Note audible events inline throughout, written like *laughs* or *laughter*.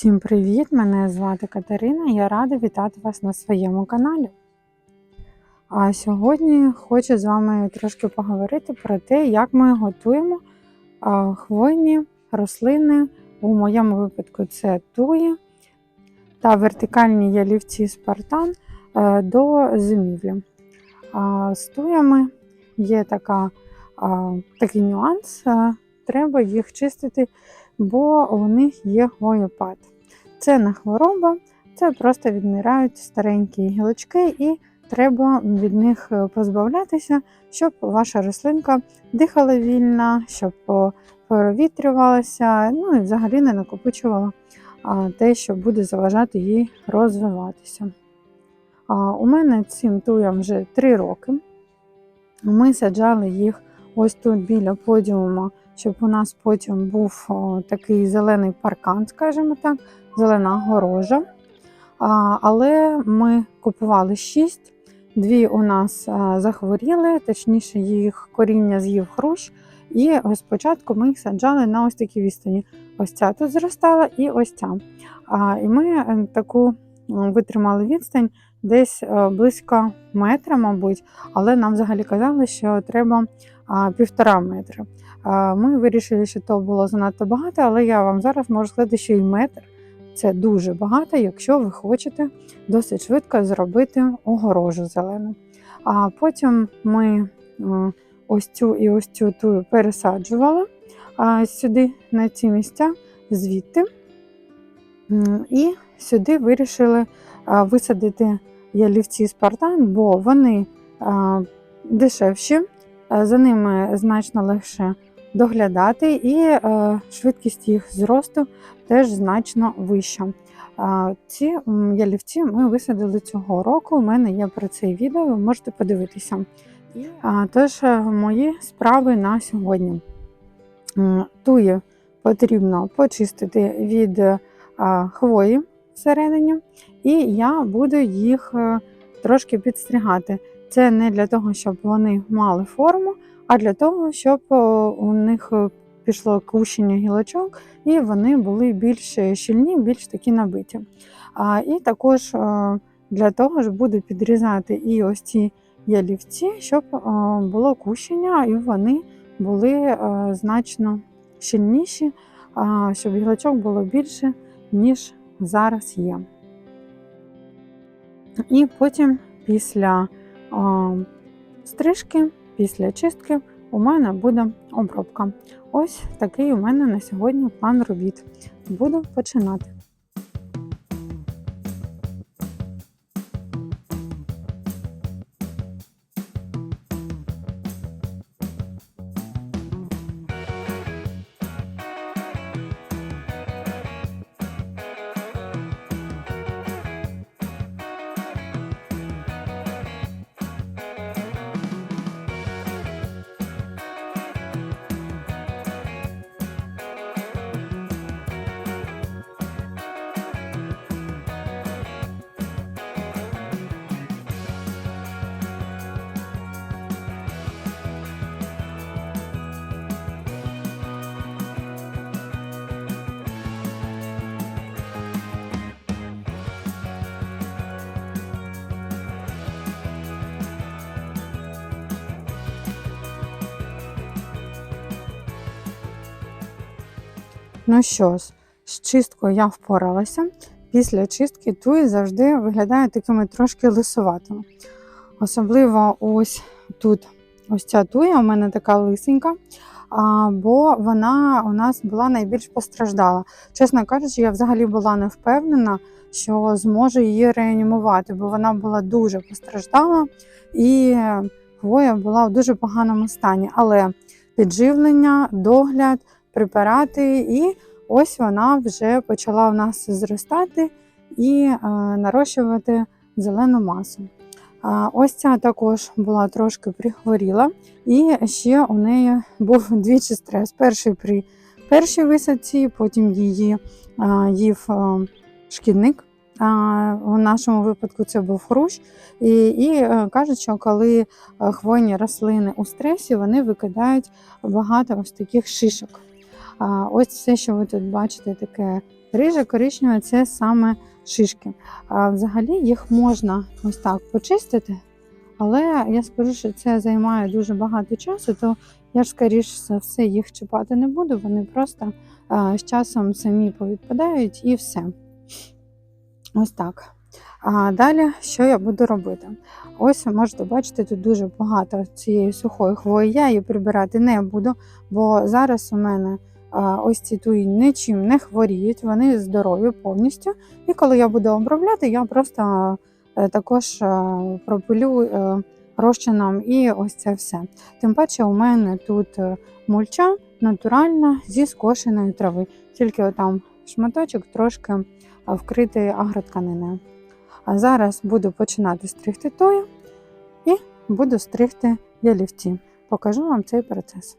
Всім привіт! Мене звати Катерина. Я рада вітати вас на своєму каналі. А сьогодні хочу з вами трошки поговорити про те, як ми готуємо хвойні рослини. У моєму випадку це туї та вертикальні ялівці спартан е, до зимівлі. З туями є така, такий нюанс, е, треба їх чистити бо у них є хвоєпад. Це не хвороба, це просто відмирають старенькі гілочки, і треба від них е, позбавлятися, щоб ваша рослинка дихала вільно, щоб провітрювалася, ну і взагалі не накопичувала те, що буде заважати їй розвиватися. У мене цим туям вже 3 роки. Ми саджали їх ось тут біля подіума щоб у нас потім був такий зелений паркан, скажімо так, зелена горожа. Але ми купували шість, дві у нас захворіли, точніше, їх коріння з'їв хрущ. І спочатку ми їх саджали на ось такі відстані. Ось ця тут зростала і ось ця. І ми е, таку витримали відстань десь е, близько метра, мабуть, але нам взагалі казали, що треба півтора метра. Ми вирішили, що то було занадто багато, але я вам зараз можу сказати, що і метр це дуже багато, якщо ви хочете досить швидко зробити огорожу зелену. А потім ми ось цю і ось цю тую пересаджували сюди, на ці місця, звідти. І сюди вирішили висадити ялівці спартан, бо вони дешевші, за ними значно легше доглядати, і е, швидкість їх зросту теж значно вища. Ці ялівці ми висадили цього року. У мене є про це відео, ви можете подивитися. Тож, е, мої справи на сьогодні. Туї потрібно почистити від е, хвої всередині, і я буду їх трошки підстригати. Це не для того, щоб вони мали форму, а для того, щоб у них е, пішло кущення гілочок, і вони були більш щільні, більш такі набиті. А, І також е, для того ж буду підрізати і ось ці ялівці, щоб е, було кущення, і вони були значно щільніші, щоб гілочок було більше, ніж зараз є. І потім після стрижки після чистки у мене буде обробка. Ось такий у мене на сьогодні план робіт. Буду починати. Ну що ж, з чисткою я впоралася. Після чистки туї завжди виглядає такими трошки лисуватими. Особливо ось тут ось ця туя у мене така лисенька, бо вона у нас була найбільш постраждала. Чесно кажучи, я взагалі була не впевнена, що зможу її реанімувати, бо вона була дуже постраждала і хвоя була в дуже поганому стані. Але підживлення, догляд препарати, і ось вона вже почала в нас зростати і е, нарощувати зелену масу. Ось ця також була трошки прихворіла, і ще у неї був *laughs* двічі стрес. Перший при першій висадці, потім її їв шкідник. У нашому випадку це був хрущ. І і е, кажуть, що коли е, хвойні рослини у стресі, вони викидають багато ось таких шишок. Ось все, що ви тут бачите, таке риже коричневе, це саме шишки. Взагалі їх можна ось так почистити, але я скажу, що це займає дуже багато часу, то я ж скоріш за все їх чіпати не буду. Вони просто з часом самі повідпадають і все. Ось так. А далі, що я буду робити? Ось ви можете бачити, тут дуже багато цієї сухої хвої. Я її прибирати не буду, бо зараз у мене ось ці туї нічим не хворіють, вони здорові повністю. І коли я буду обробляти, я просто е, також е, пропилю е, розчином і ось це все. Тим паче, у мене тут мульча натуральна зі скошеної трави, тільки отам шматочок трошки вкритий агротканиною. А зараз буду починати стригти тою і буду стригти ялівці. Покажу вам цей процес.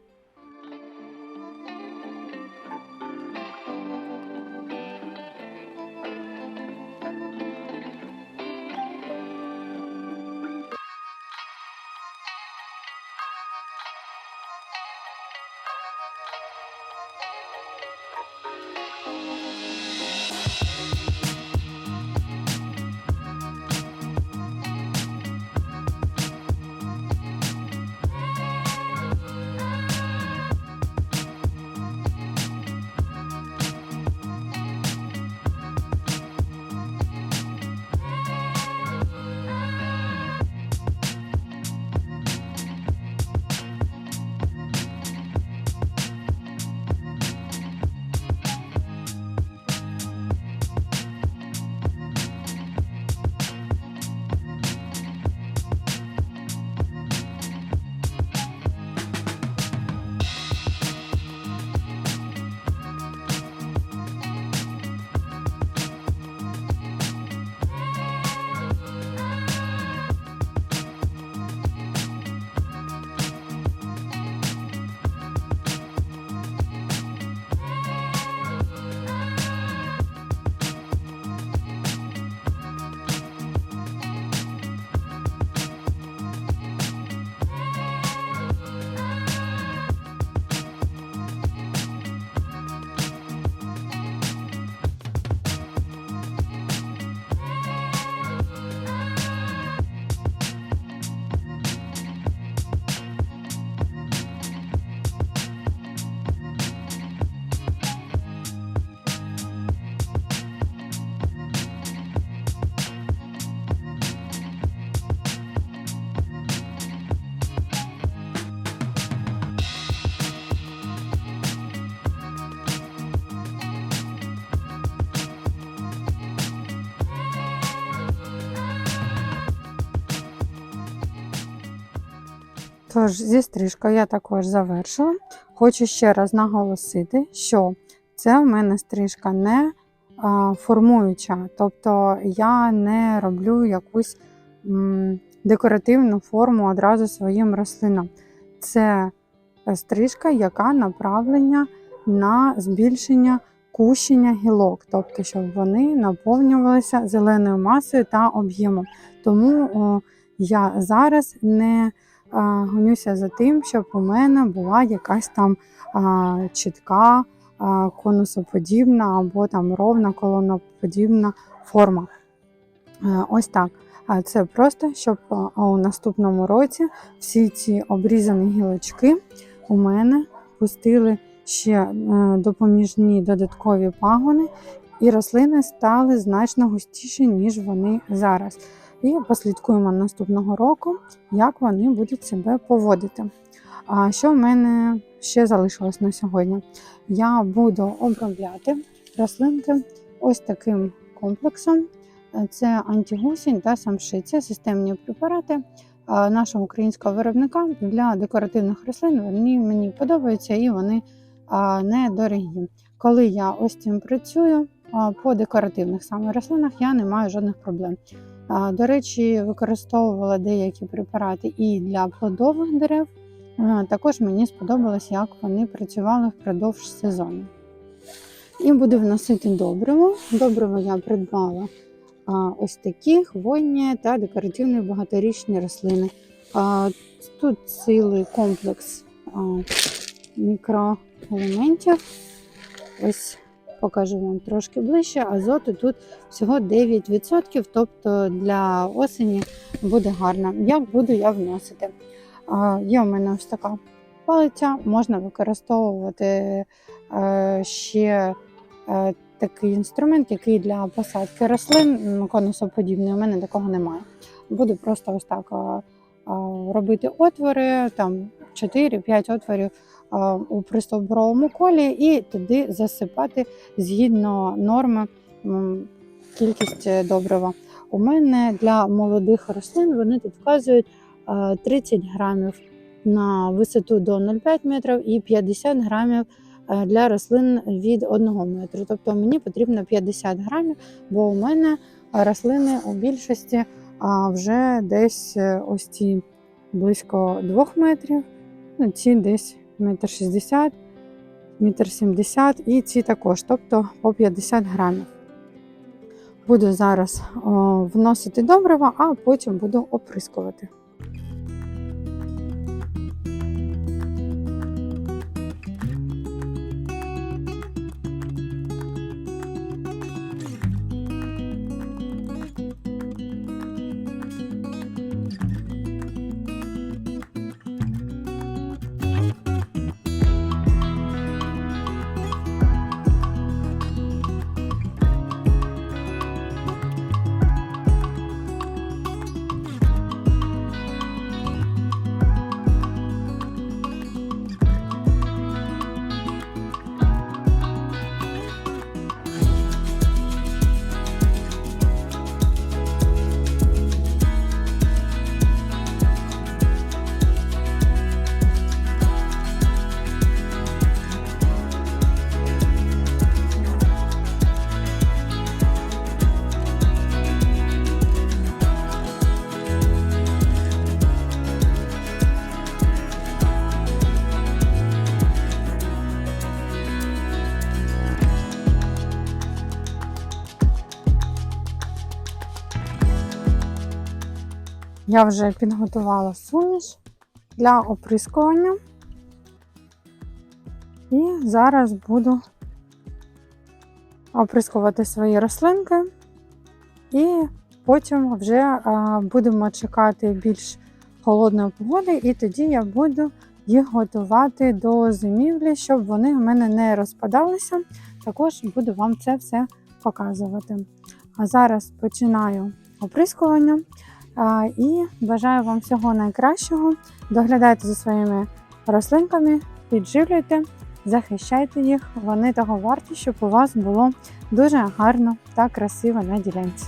Тож, зі стрижкою я також завершила. Хочу ще раз наголосити, що це в мене стрижка не формуюча, тобто я не роблю якусь декоративну форму одразу своїм рослинам. Це е, стрижка, яка направлення на збільшення кущення гілок, тобто, щоб вони наповнювалися зеленою масою та об'ємом. Тому я зараз не гонюся за тим, щоб у мене була якась там чітка конусоподібна або там ровна колоноподібна форма. Е, Ось так. Це просто, щоб у наступному році всі ці обрізані гілочки у мене пустили ще е, допоміжні додаткові пагони, і рослини стали значно густіші, ніж вони зараз. І послідкуємо наступного року, як вони будуть себе поводити. А що в мене ще залишилось на сьогодні? Я буду обробляти рослинки ось таким комплексом. Це антигусінь та самшиця, системні препарати нашого українського виробника для декоративних рослин. Вони мені подобаються і вони а, недорогі. Коли я ось цим працюю по декоративних саме рослинах, я не маю жодних проблем. До речі, використовувала деякі препарати і для плодових дерев. Також мені сподобалось, як вони працювали впродовж сезону. І буду вносити добриво. Добриво я придбала ось такі хвойні та декоративні багаторічні рослини. Тут цілий комплекс мікроелементів. ось покажу вам трошки ближче. Азоту тут всього 9%, тобто для осені буде гарно. Як буду я вносити? Є у мене ось така палиця, можна використовувати е, ще е, такий інструмент, який для посадки рослин конусоподібний. У мене такого немає. Буду просто ось так а, робити отвори, там 4-5 отворів у пристовбуровому колі, і туди засипати згідно норми кількість е, добрива. У мене для молодих рослин вони тут вказують 30 грамів на висоту до 0,5 метрів і 50 грамів е, для рослин від 1 метру. Тобто мені потрібно 50 грамів, бо у мене е, рослини у більшості вже десь е, ось ці близько 2 метрів, ну, ці десь метр 60, метр 70 і ці також, тобто по 50 грамів. Буду зараз о, вносити добрива, а потім буду оприскувати. Я вже підготувала суміш для оприскування. І зараз буду оприскувати свої рослинки. І потім вже будемо чекати більш холодної погоди, і тоді я буду їх готувати до зимівлі, щоб вони в мене не розпадалися. Також буду вам це все показувати. А зараз починаю оприскування. І бажаю вам всього найкращого. Доглядайте за своїми рослинками, підживлюйте, захищайте їх. Вони того варті, щоб у вас було дуже гарно та красиво на ділянці.